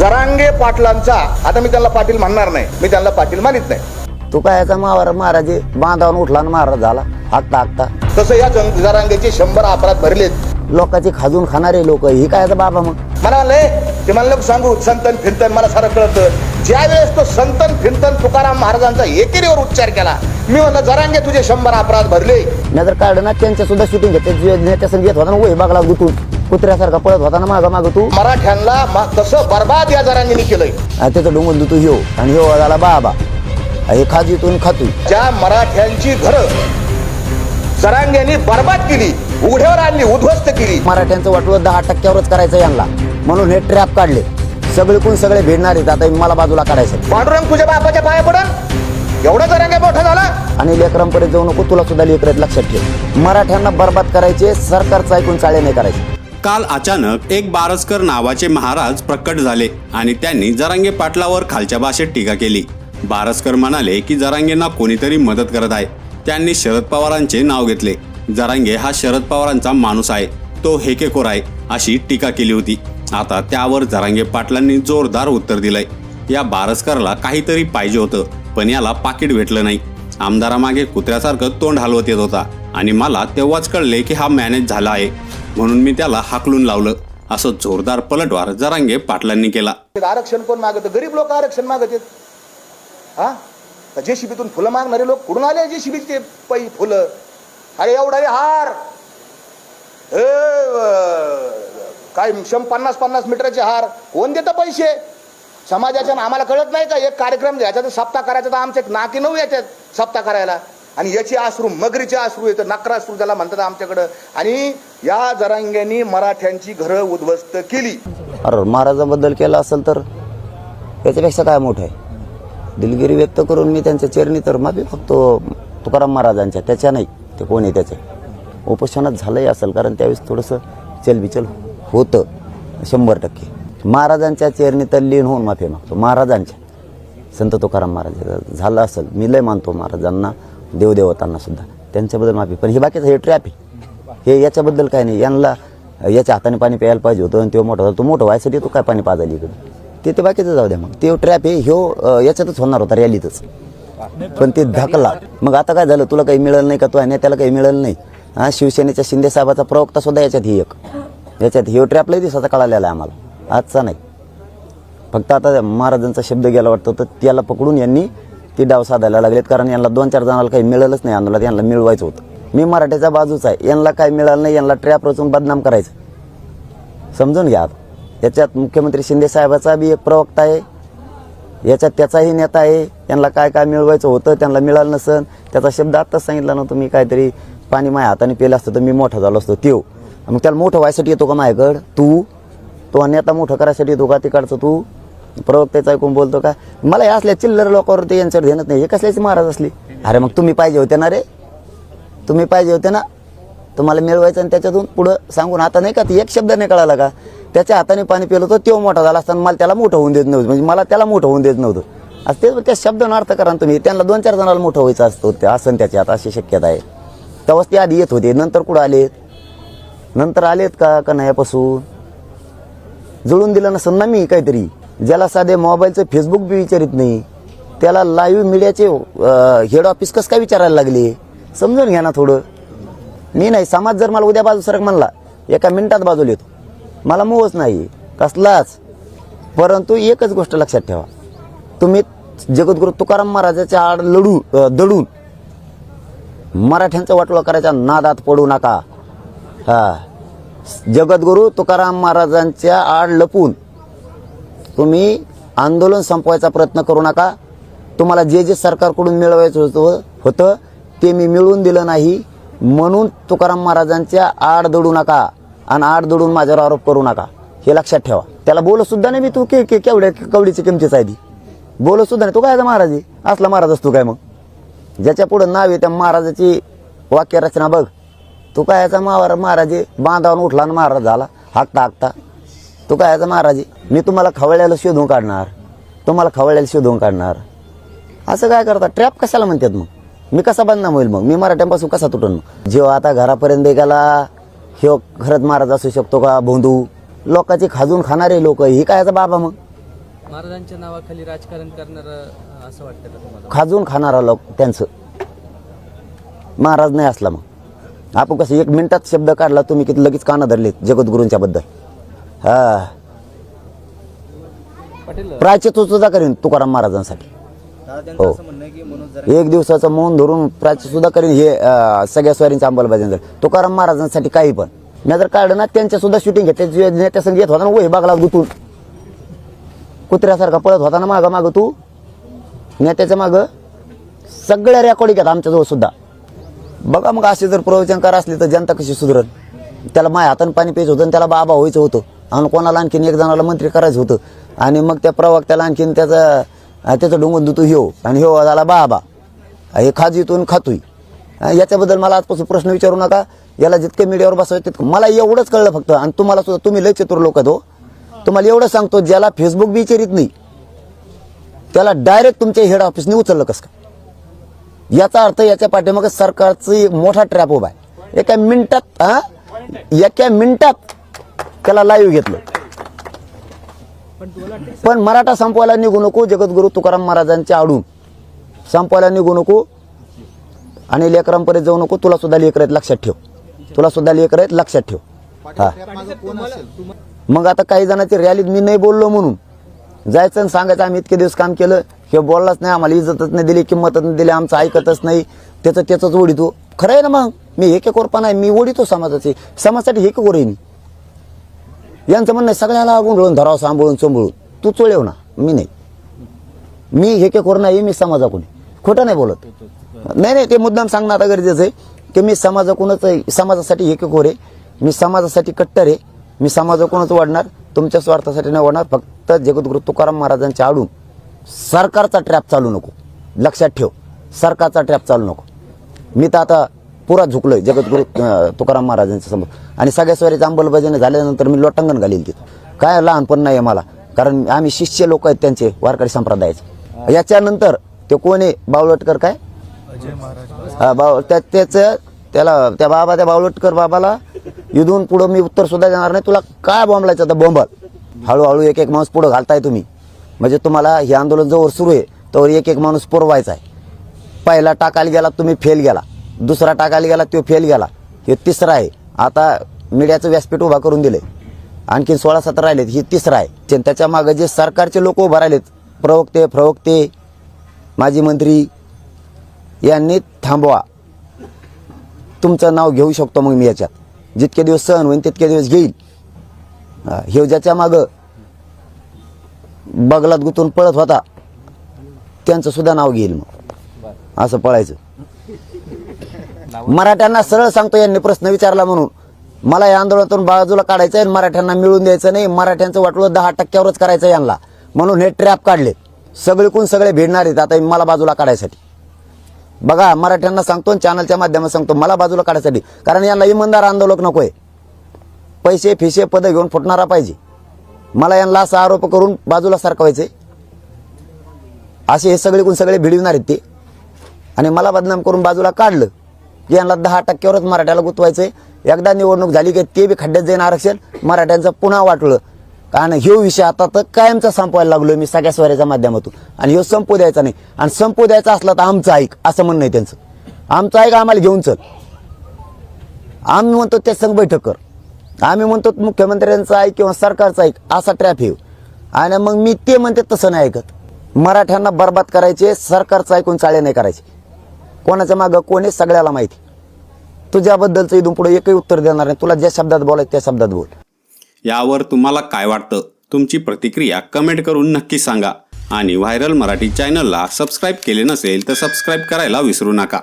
जरांगे पाटलांचा आता मी त्यांना पाटील म्हणणार नाही मी त्यांना पाटील मानित नाही तू काय मावर महाराज बांधावून उठला आणि महाराज झाला हाकता हाकता तसं या जरांगेचे शंभर अपराध भरलेत लोकांची खाजून खाणारे लोक ही काय बाबा मग मला ते म्हणलं सांगू संतन फिरतन मला सारं कळतं ज्या वेळेस तो संतन फिरतन तुकाराम महाराजांचा एकेरीवर उच्चार केला मी म्हणलं जरांगे तुझे शंभर अपराध भरले नाही तर काढ ना त्यांच्या सुद्धा शूटिंग घेते नेत्या संग येत होता ना वय बागला गुतून कुत्र्यासारखा पळत होता ना माग माग तू? मराठ्यांना मा- तसं बर्बाद या जरांगेने केलंय. आणि त्याचं डोंगून तू ह्यो आणि ह्यो झाला बाबा. हे खाजीतून खातू ज्या मराठ्यांची घरं जरांग्यांनी बर्बाद केली उघड्यावर आणली उद्ध्वस्त केली. मराठ्यांचं वाटलं दहा टक्क्यावरच करायचं यांना. म्हणून हे ट्रॅप काढले. सगळे कोण सगळे भेटणार आहेत. आता मला बाजूला काढायचं. पांडुरंग तुझ्या बापाच्या पाया पडन? एवढा जरांगे मोठा झाला? आणि लेकरांपर्यंत जाऊ नको तुला सुद्धा लेकरात लक्षात ठेव. मराठ्यांना बर्बाद करायचे सरकारचं ऐकून चाळे नाही करायचे. काल अचानक एक बारसकर नावाचे महाराज प्रकट झाले आणि त्यांनी जरांगे पाटलावर खालच्या भाषेत टीका केली. बारसकर म्हणाले की जरांगेंना कोणीतरी मदत करत आहे. त्यांनी शरद पवारांचे नाव घेतले. जरांगे हा शरद पवारांचा माणूस आहे. तो हेकेखोर आहे अशी टीका केली होती. आता त्यावर जरांगे पाटलांनी जोरदार उत्तर दिलंय. या बारसकरला काहीतरी पाहिजे होतं पण याला पाकिट भेटलं नाही. आमदारामागे कुत्र्यासारखं तोंड हलवत येत होता आणि मला तेव्हाच कळले की हा मॅनेज झाला आहे. म्हणून मी त्याला हाकलून लावलं. असं जोरदार पलटवार जरांगे पाटलांनी केला. आरक्षण कोण मागत? गरीब लोक आरक्षण मागत हा? जे शिबीतून फुलं मागणारे लोक कुठून आले? जे शिबीचे पै फुलं. अरे एवढा हे हार. ए, अं, काय शं पन्नास पन्नास मीटरचे हार. कोण देतं पैसे? समाजाच्या आम्हाला कळत नाही का? एक कार्यक्रम याच्यात सप्ताह करायचा तर आमचे नाकी नऊ याच्यात सप्ताह करायला. आणि याचे आश्रू मगरीचे आश्रू येतं नकराश्रू ज्याला म्हणतात आमच्याकडं. आणि या जरांग्यांनी मराठ्यांची घरं उद्ध्वस्त केली. अरे महाराजाबद्दल केलं असेल तर याच्यापेक्षा काय मोठं आहे? दिलगिरी व्यक्त करून मी त्यांच्या चरणी तर माफी फक्त तुकाराम महाराजांच्या. त्याच्या नाही ते कोण आहे त्याच्या? उपोषणात झालंही असेल कारण त्यावेळेस थोडंसं चलबिचल होतं शंभर टक्के. महाराजांच्या चेरणी तर लीन होऊन माफी मागतो महाराजांच्या. संत तुकाराम महाराज झालं असेल मी लय मानतो महाराजांना. देवदेवतांना सुद्धा. त्यांच्याबद्दल माफी. पण हे बाकीचं हे ट्रॅप आहे हे याच्याबद्दल काय नाही. यांना याच्या हाताने पाणी प्यायला पाहिजे होतं आणि तो मोठा झाला. तो मोठं व्हायसाठी तो काय पाणी पाजायला इकडे? ते ते बाकीचं जाऊ द्या मग. ते ट्रॅप आहे ह्यो याच्यातच होणार होता रॅलीतच पण ते धकला मग आता काय झालं? तुला काही मिळालं नाही का? तू आहे त्याला काही मिळालं नाही. हा शिवसेनेच्या शिंदे साहेबाचा प्रवक्ता सुद्धा याच्यात ही एक. याच्यात ह्यो ट्रॅप लई दिवसाचा कळालेला आहे आम्हाला. आजचा नाही. फक्त आता महाराजांचा शब्द गेला वाटतं तर त्याला पकडून यांनी ती डाव साधायला लागलेत कारण यांना दोन चार जणांना काही मिळालंच नाही आंदोलनात यांना मिळवायचं होतं. मी मराठ्याच्या बाजूच आहे. यांना काही मिळालं नाही यांना ट्रॅप रचून बदनाम करायचं. समजून घ्या याच्यात मुख्यमंत्री शिंदे साहेबाचा बी एक प्रवक्ता आहे. याच्यात त्याचाही नेता आहे. यांना काय काय मिळवायचं होतं त्यांना मिळालं नसन. त्याचा शब्द आत्ताच सांगितला नव्हतं मी. काहीतरी पाणी माझ्या हाताने पेलं असतं तर मी मोठा झालो असतो. त्यो. मग त्याला मोठं व्हायसाठी येतो का माझ्याकडं? तू. तो नेता मोठं करायसाठी येतो का तिकडचं तू? प्रवक्त्याचं ऐकून बोलतो का? मला हे असल्या चिल्लर लोकांवर ते यांच्यावर ध्यानच नाही. हे कसल्याची महाराज असली? अरे मग तुम्ही पाहिजे होते ना रे? तुम्ही पाहिजे होते ना? तुम्हाला मिळवायचं आणि त्याच्यातून पुढं सांगून आता नाही का ती एक शब्द नाही कळाला का? त्याच्या हाताने पाणी पिलं होतं तो मोठा झाला असताना मला त्याला मोठं होऊन देत नव्हतं. म्हणजे मला त्याला मोठं होऊन देत नव्हतं. असं ते त्या शब्दानं अर्थ करा ना तुम्ही. त्यांना दोन चार जणाला मोठं व्हायचं असतो. ते असं आता अशी शक्यता आहे. तेव्हाच ते आधी येत होते. नंतर कुठं आलेत? नंतर आलेत का? का नाहीपासून जुळून दिलं नसेल ना मी काहीतरी? ज्याला साधे मोबाईलचं फेसबुक बी विचारित नाही त्याला लाईव्ह मीडियाचे हेड ऑफिस कसं काय विचारायला लागले? समजून घ्या ना थोडं. मी नाही समाज जर मला उद्या बाजू सरक म्हणला एका मिनिटात बाजूला येतो. मला मोहच नाही कसलाच. परंतु एकच गोष्ट लक्षात ठेवा. तुम्ही जगद्गुरु तुकाराम महाराजाच्या आड लढू दडून मराठ्यांचा वाटोळं करायच्या नादात पडू नका. हा. जगद्गुरु तुकाराम महाराजांच्या आड लपून तुम्ही आंदोलन संपवायचा प्रयत्न करू नका. तुम्हाला जे जे सरकारकडून मिळवायचं होतं होतं ते मी मिळवून दिलं नाही. म्हणून तुकाराम महाराजांच्या आड दडू नका आणि आड दडून माझ्यावर आरोप करू नका. हे लक्षात ठेवा. त्याला बोलतसुद्धा नाही मी तू के के- केवढ्या कवडीची किमतीच आहे ती. बोलतसुद्धा नाही. तू काय महाराज? असला महाराज असतो काय मग? ज्याच्या पुढं नाव आहे त्या महाराजाची वाक्यरचना बघ. तू काय याचा महाराज महाराजे बांधावून उठला आणि महाराज झाला. हाकता हाकता. तू काय याचा महाराज? मी तुम्हाला खवळ्याला शोधून काढणार. तुम्हाला खवळ्याला शोधून काढणार. असं काय करता? ट्रॅप कशाला म्हणतात मग? मी कसा बदनाम होईल मग? मी मराठ्यांपासून कसा तुटन मग? जेव्हा आता घरापर्यंत गेला ह्यो खरंच महाराज असू शकतो का? भोंदू. लोकांची खाजून खाणारे लोक ही काय बाबा मग? महाराजांच्या नावाखाली राजकारण करणारं असं वाटतं का तुम्हाला? खाजून खाणारा लोक त्यांचं. महाराज नाही असला मग. आपण कसं एक मिनिटात शब्द काढला तुम्ही किती लगेच काना धरले जगद्गुरूंच्या बद्दल. हा. पाटील. प्रायचित सुद्धा करीन तुकाराम महाराजांसाठी. हो. एक दिवसाचं मौन धरून प्राची सुद्धा करीन हे अं, सगळ्या स्वारींच्या अंमलबजावणी तुकाराम महाराजांसाठी काही पण. मी जर काढलं ना त्यांच्या सुद्धा शूटिंग घेते नेत्या संग येत होता ना वही बागला गुतून कुत्र्यासारखा पळत होता ना मागं मागं तू? नेत्याच्या मागं? सगळ्या रेकॉर्डिंग आहेत आमच्याजवळ सुद्धा. बघा मग असे जर प्रवचनकार असले तर जनता कशी सुधरल? त्याला माय हाताने पाणी प्यायचं होतं आणि त्याला बाबा व्हायचं होतं. आणि कोणाला आणखीन एक जणाला मंत्री करायचं होतं. आणि मग त्या प्रवक्त्याला आणखीन त्याचा त्याचं डोंगर देतो ह्यो. आणि ह्यो झाला बाबा. हे खाजीतून खातोय. याच्याबद्दल मला आजपासून प्रश्न विचारू नका. याला जितके मीडियावर बसवायचे तितकं मला एवढंच कळलं फक्त. आणि तुम्हाला सुद्धा तुम्ही लय चतुर लोक दो हो. तुम्हाला एवढं सांगतो ज्याला फेसबुक बी विचारित नाही त्याला डायरेक्ट तुमच्या हेड ऑफिसने उचललं कसं का याचा अर्थ याच्या पाठीमागे सरकारचं मोठा ट्रॅप उभा आहे. एका मिनिटात हा एका मिनिटात त्याला लाईव्ह घेतलं. पण मराठा संपवायला निघू नको जगद्गुरु तुकाराम महाराजांच्या आडून. संपवायला निघू नको आणि लेकरांपर्यंत जाऊ नको तुला सुद्धा लेकर आहेत लक्षात ठेव. तुला सुद्धा लेकर आहेत लक्षात ठेव. हा. मग आता काही जणांची रॅलीत मी नाही बोललो म्हणून. जायचं आणि सांगायचं आम्ही इतके दिवस काम केलं हे बोललाच नाही आम्हाला इज्जतच नाही दिली किंमतच नाही दिली आमचं ऐकतच नाही. त्याचं त्याचंच ओढितो हो. खरं आहे ना मग? मी हे के कोरपा आहे मी ओढितो हो समाजाचे. समाजासाठी हे के कोर आहे मी. यांचं म्हणणं आहे, सगळ्याला गुंडळून धराव सांभाळून चोंबळून तू चोळेव ना मी नाही. मी हे के कोर नाही मी समाजाकडून आहे. खोटं नाही बोलत. नाही नाही ते मुद्दाम सांगणं आता गरजेचं आहे की मी समाजाकडूनच आहे. समाजासाठी हे के कोर आहे. मी समाजासाठी कट्टर आहे. मी समाजाकडूनच वाढणार. तुमच्या स्वार्थासाठी नाही वाढणार. फक्त जगद्गुरु तुकाराम महाराजांच्या आडून सरकारचा ट्रॅप चालू नको. लक्षात ठेव. सरकारचा ट्रॅप चालू नको. मी तर आता पुरा झुकलोय जगद्गुरु तुकाराम महाराजांच्या समोर. आणि सगळ्या स्वारीचं अंमलबजावणी झाल्यानंतर मी लोटांगण घालील तिथं. काय लहानपण नाही आहे मला कारण आम्ही शिष्य लोक आहेत त्यांचे वारकरी संप्रदायाचे. याच्यानंतर ते कोण आहे? बावलटकर काय? हा बाव त्या त्याचं त्याला त्या बाबा त्या बावलटकर बाबाला इथून पुढं मी उत्तर सुद्धा देणार नाही. तुला काय बॉम्बलायचं आता बॉम्बल हळूहळू एक एक माणूस पुढं घालताय तुम्ही. म्हणजे तुम्हाला हे आंदोलन जवळ सुरू आहे तोवर एक एक माणूस पुरवायचा आहे. पहिला टाकायला गेला तुम्ही फेल गेला. दुसरा टाकायला गेला तो फेल गेला. हे तिसरा आहे. आता मीडियाचं व्यासपीठ उभा करून दिले आणखीन सोळा सतरा राहिलेत ही तिसरा आहे. ते त्याच्यामागे जे सरकारचे लोक उभा राहिलेत प्रवक्ते प्रवक्ते माजी मंत्री यांनी थांबवा. तुमचं नाव घेऊ शकतो मग मी याच्यात. जितके दिवस सहन होईल तितके दिवस घेईल. हे ज्याच्या मागं बगलात गुतून पळत होता त्यांचं सुद्धा नाव घेईल मग. असं पळायचं. मराठ्यांना सरळ सांगतो यांनी प्रश्न विचारला म्हणून. मला या आंदोलनातून बाजूला काढायचं आहे मराठ्यांना मिळून द्यायचं नाही मराठ्यांचं वाटलं दहा टक्क्यावरच करायचं यांना. म्हणून हे ट्रॅप काढले. सगळीकून सगळे भिडणार आहेत आता मला बाजूला काढायसाठी. बघा मराठ्यांना सांगतो चॅनलच्या माध्यमात सांगतो मला बाजूला काढायसाठी. कारण यांना इमानदार आंदोलक नकोय. पैसे फिसे पद घेऊन फुटणारा पाहिजे. मला यांना असा आरोप करून बाजूला सारखवायचे असे हे सगळे सगळे भिडविणार आहेत ते. आणि मला बदनाम करून बाजूला काढलं. यांना दहा टक्क्यावरच मराठ्याला गुंतवायचंय. एकदा निवडणूक झाली की ते बी खड्ड्यात जाईन आरक्षण मराठ्यांचं पुन्हा वाटलं. कारण ह्यो विषय आता तर कायमचा संपवायला लागलो मी सगळ्या स्वाऱ्याच्या माध्यमातून. आणि ह्यो संपू द्यायचा नाही. आणि संपू द्यायचा असला तर आमचं ऐक असं म्हणणं आहे त्यांचं. आमचं ऐक आम्हाला घेऊन चल. आम्ही म्हणतो त्या संघ बैठक कर. आम्ही म्हणतो मुख्यमंत्र्यांचं ऐक किंवा सरकारचं ऐक असा ट्रॅप येऊ आणि मग मी ते म्हणते तसं नाही ऐकत. मराठ्यांना बर्बाद करायचे सरकारचं ऐकून चाळे नाही करायचे. कोणाच्या मागं कोण आहे सगळ्याला माहिती. तुझ्याबद्दलचं इथून पुढे एकही उत्तर देणार नाही. तुला ज्या शब्दात बोलायचं त्या शब्दात बोल. यावर तुम्हाला काय वाटतं? तुमची प्रतिक्रिया कमेंट करून नक्की सांगा. आणि व्हायरल मराठी चॅनलला सबस्क्राईब केले नसेल तर सबस्क्राईब करायला विसरू नका.